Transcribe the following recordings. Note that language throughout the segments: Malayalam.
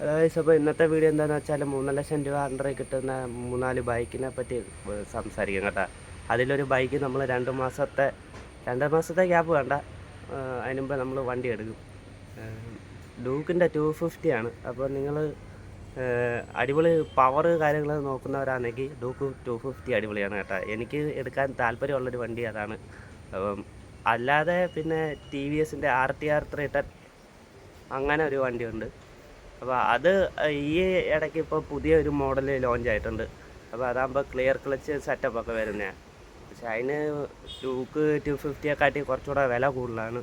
അതായത് അപ്പോൾ ഇന്നത്തെ വീഡിയോ എന്താണെന്ന് വെച്ചാൽ മൂന്നര ലക്ഷം രൂപ അണ്ടറിൽ കിട്ടുന്ന മൂന്നാൽ ബൈക്കിനെ പറ്റി സംസാരിക്കും കേട്ടോ. അതിലൊരു ബൈക്ക് നമ്മൾ രണ്ട് മാസത്തെ രണ്ട് മാസത്തെ ഗ്യാപ്പ് വേണ്ട. അതിനുമ്പ് അതിന് നമ്മൾ വണ്ടി എടുക്കും. ഡൂക്കിന്റെ ടു ഫിഫ്റ്റി ആണ്. അപ്പോൾ നിങ്ങൾ അടിപൊളി പവർ കാര്യങ്ങൾ നോക്കുന്നവരാണെങ്കിൽ ഡൂക്ക് ടു ഫിഫ്റ്റി അടിപൊളിയാണ് കേട്ടോ. എനിക്ക് എടുക്കാൻ താല്പര്യമുള്ളൊരു വണ്ടി അതാണ്. അപ്പം അല്ലാതെ പിന്നെ ടി വി എസിന്റെ R T R three ten അങ്ങനെ ഒരു വണ്ടിയുണ്ട്. അപ്പോൾ അത് ഈ ഇടയ്ക്ക് ഇപ്പോൾ പുതിയ ഒരു മോഡൽ ലോഞ്ച് ആയിട്ടുണ്ട്. അപ്പോൾ അതാകുമ്പോൾ ക്ലിയർ ക്ലച്ച് സെറ്റപ്പ് ഒക്കെ വരുന്നതാണ് പക്ഷെ അതിന് ടൂക്ക് ടു ഫിഫ്റ്റിയെക്കാട്ടി കുറച്ചുകൂടെ വില കൂടുതലാണ്.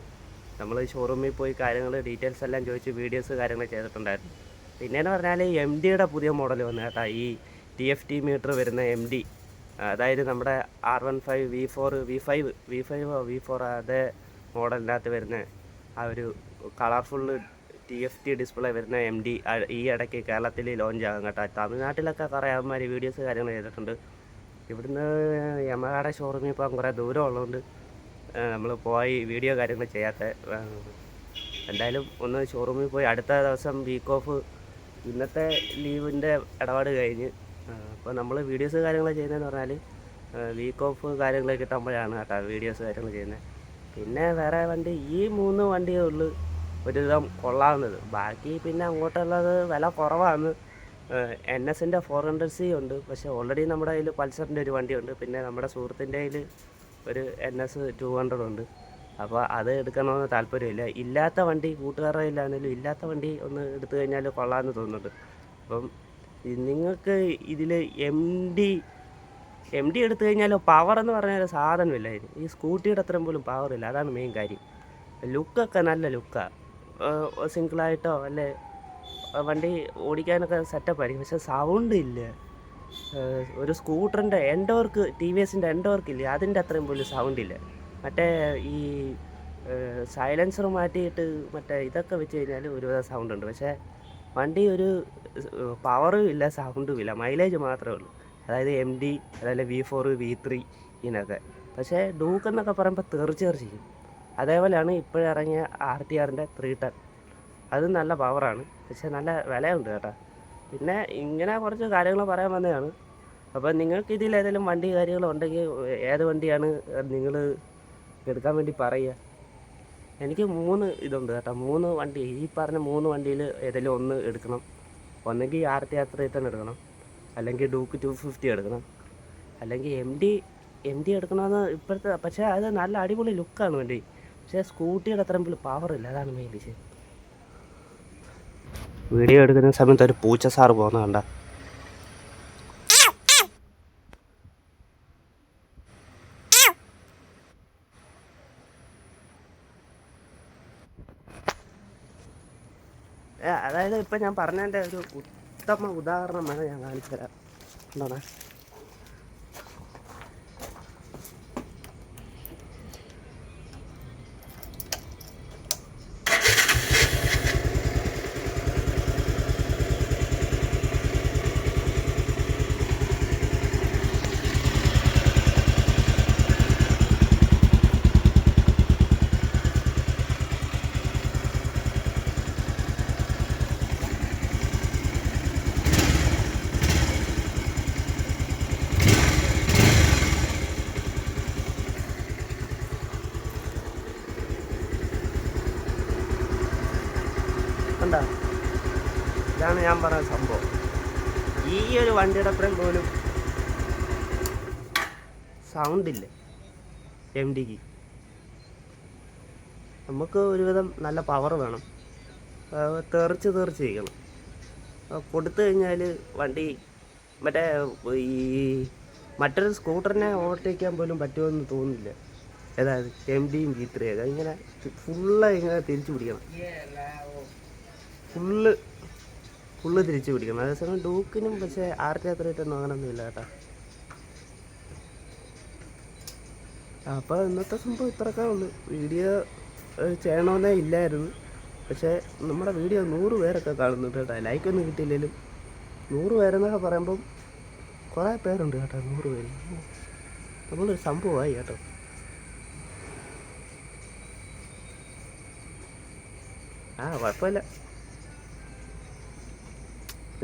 നമ്മൾ ഷോറൂമിൽ പോയി കാര്യങ്ങൾ ഡീറ്റെയിൽസ് എല്ലാം ചോദിച്ച് വീഡിയോസ് കാര്യങ്ങൾ ചെയ്തിട്ടുണ്ടായിരുന്നു. പിന്നെയെന്ന് പറഞ്ഞാൽ എം ഡിയുടെ പുതിയ മോഡൽ വന്നു കേട്ടോ. ഈ ടി എഫ് ടി മീറ്റർ വരുന്ന എം ഡി അതായത് നമ്മുടെ R one five V four V five V ഫൈവോ V four അതേ മോഡലിനകത്ത് വരുന്ന ആ ഒരു കളർഫുള്ള് ടി എഫ് ടി ഡിസ്പ്ലേ വരുന്ന എം ഡി ഈ ഇടയ്ക്ക് കേരളത്തിൽ ലോഞ്ച് ആകും കേട്ടോ. തമിഴ്നാട്ടിലൊക്കെ കുറേ അവന്മാർ വീഡിയോസ് കാര്യങ്ങൾ ചെയ്തിട്ടുണ്ട്. ഇവിടുന്ന് യമഹയുടെ ഷോറൂമിൽ ഇപ്പം കുറേ ദൂരം ഉള്ളതുകൊണ്ട് നമ്മൾ പോയി വീഡിയോ കാര്യങ്ങൾ ചെയ്യാത്ത എന്തായാലും ഒന്ന് ഷോറൂമിൽ പോയി അടുത്ത ദിവസം വീക്ക് ഓഫ് ഇന്നത്തെ ലീവിന്റെ ഇടപാട് കഴിഞ്ഞ് അപ്പോൾ നമ്മൾ വീഡിയോസ് കാര്യങ്ങൾ ചെയ്യുന്നതെന്ന് പറഞ്ഞാൽ വീക്ക് ഓഫ് കാര്യങ്ങൾ കിട്ടുമ്പോഴാണ് കേട്ടോ വീഡിയോസ് കാര്യങ്ങൾ ചെയ്യുന്നത്. പിന്നെ വേറെ വണ്ടി ഈ മൂന്ന് വണ്ടിയേ ഉള്ളൂ. ഒരുവിധം കൊള്ളാവുന്നത്. ബാക്കി പിന്നെ അങ്ങോട്ടുള്ളത് വില കുറവാണ്. എൻ എസിന്റെ ഫോർ ഹൺഡ്രഡ് സി ഉണ്ട്. പക്ഷേ ഓൾറെഡി നമ്മുടെ കയ്യിൽ പൾസറിന്റെ ഒരു വണ്ടിയുണ്ട്. പിന്നെ നമ്മുടെ സുഹൃത്തിന്റെ കയ്യിൽ ഒരു എൻ എസ് ടു ഹൺഡ്രഡ് ഉണ്ട്. അപ്പോൾ അത് എടുക്കണമെന്ന് താല്പര്യമില്ല. ഇല്ലാത്ത വണ്ടി കൂട്ടുകാരുടെ കയ്യിലാണെങ്കിലും ഇല്ലാത്ത വണ്ടി ഒന്ന് എടുത്തു കഴിഞ്ഞാൽ കൊള്ളാമെന്ന് തോന്നുന്നുണ്ട്. അപ്പം നിങ്ങൾക്ക് ഇതിൽ എം ഡി എം ഡി എടുത്തു കഴിഞ്ഞാൽ പവർ എന്ന് പറഞ്ഞാൽ സാധനമില്ല ഈ സ്കൂട്ടിയുടെ അത്രയും പോലും ഇല്ല. അതാണ് മെയിൻ കാര്യം. ലുക്കൊക്കെ നല്ല ലുക്കാണ് സിംഗിളായിട്ടോ അല്ലേ വണ്ടി ഓടിക്കാനൊക്കെ സെറ്റപ്പ് ആയിരിക്കും. പക്ഷെ സൗണ്ട് ഇല്ല. ഒരു സ്കൂട്ടറിന്റെ എൻഡോർക്ക് ടി വി എസിന്റെ എൻഡോർക്ക് ഇല്ല അതിന്റെ അത്രയും പോലും സൗണ്ട് ഇല്ല. മറ്റേ ഈ സൈലൻസർ മാറ്റിയിട്ട് മറ്റേ ഇതൊക്കെ വെച്ച് കഴിഞ്ഞാൽ ഒരുവിധ സൗണ്ട് ഉണ്ട്. പക്ഷേ വണ്ടി ഒരു പവറും ഇല്ല സൗണ്ടും ഇല്ല. മൈലേജ് മാത്രമേ ഉള്ളൂ. അതായത് എം ഡി അതായത് വി ഫോർ വി ത്രീ ഇതിനൊക്കെ പക്ഷേ ഡൂക്ക് എന്നൊക്കെ പറയുമ്പോൾ തെറിച്ച് അതേപോലെയാണ് ഇപ്പോഴിറങ്ങിയ ആർ ടി ആറിന്റെ ത്രീ ടെൻ അത് നല്ല പവറാണ് പക്ഷേ നല്ല വിലയുണ്ട് കേട്ടോ. പിന്നെ ഇങ്ങനെ കുറച്ച് കാര്യങ്ങൾ പറയാൻ വന്നതാണ്. അപ്പോൾ നിങ്ങൾക്ക് ഇതിൽ ഏതെങ്കിലും വണ്ടി കാര്യങ്ങളുണ്ടെങ്കിൽ ഏത് വണ്ടിയാണ് നിങ്ങൾ എടുക്കാൻ വേണ്ടി പറയുക? എനിക്ക് മൂന്ന് ഇതുണ്ട് കേട്ടോ. മൂന്ന് വണ്ടി ഈ പറഞ്ഞ മൂന്ന് വണ്ടിയിൽ ഏതെങ്കിലും ഒന്ന് എടുക്കണം. ഒന്നെങ്കിൽ ആർ ടി ആർ ത്രീ തന്നെ എടുക്കണം. അല്ലെങ്കിൽ ഡൂക്ക് ടു ഫിഫ്റ്റി എടുക്കണം. അല്ലെങ്കിൽ എം ഡി എം ഡി എടുക്കണമെന്ന് ഇപ്പോഴത്തെ പക്ഷേ അത് നല്ല അടിപൊളി ലുക്കാണ് വണ്ടി. പക്ഷേ സ്കൂട്ടിയുടെ അത്രയും ഇല്ല. അതാണ് മെയിൻ വിഷയം വീഡിയോ എടുക്കുന്ന സമയത്ത് ഒരു പൂച്ച സാറ് പോകുന്ന കണ്ട? അതായത് ഇപ്പം ഞാൻ പറഞ്ഞതിന്റെ ഒരു ഉത്തമ ഉദാഹരണമാണ് ഞാൻ കാണിച്ചു തരാം എന്താണ്? കണ്ട ഇതാണ് ഞാൻ പറഞ്ഞ സംഭവം. ഈ ഒരു വണ്ടിയുടെ അത്രയും പോലും സൗണ്ട് ഇല്ല? എം ഡിക്ക് നമുക്ക് ഒരുവിധം നല്ല പവർ വേണം. തെറിച്ച് തെറിച്ച് ഇരിക്കണം. കൊടുത്തു കഴിഞ്ഞാൽ വണ്ടി മറ്റേ ഈ മറ്റൊരു സ്കൂട്ടറിനെ ഓവർടേക്കാൻ പോലും പറ്റുമെന്ന് തോന്നുന്നില്ല. അതായത് എം ഡിയും ജി ത്രീ ഇങ്ങനെ ഫുള്ള് ഇങ്ങനെ തിരിച്ചു പിടിക്കണം. ഫുള്ള് ഫുള്ള് തിരിച്ചു പിടിക്കണം. അതേസമയം ഡൂക്കിനും പക്ഷേ ആരുടെ അത്രയായിട്ടൊന്നും അങ്ങനൊന്നും ഇല്ല കേട്ടോ. അപ്പോൾ ഇന്നത്തെ സംഭവം ഇത്രയൊക്കെ ഉള്ളു. വീഡിയോ ചെയ്യണമെന്നേ ഇല്ലായിരുന്നു. പക്ഷേ നമ്മുടെ വീഡിയോ നൂറ് പേരൊക്കെ കാണുന്നുണ്ട് കേട്ടോ. ലൈക്കൊന്നും കിട്ടിയില്ലെങ്കിലും നൂറ് പേരെന്നൊക്കെ പറയുമ്പം കുറേ പേരുണ്ട് കേട്ടോ നൂറ് പേര്. നമ്മളൊരു സംഭവമായി കേട്ടോ. ആ കുഴപ്പമില്ല.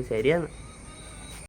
serían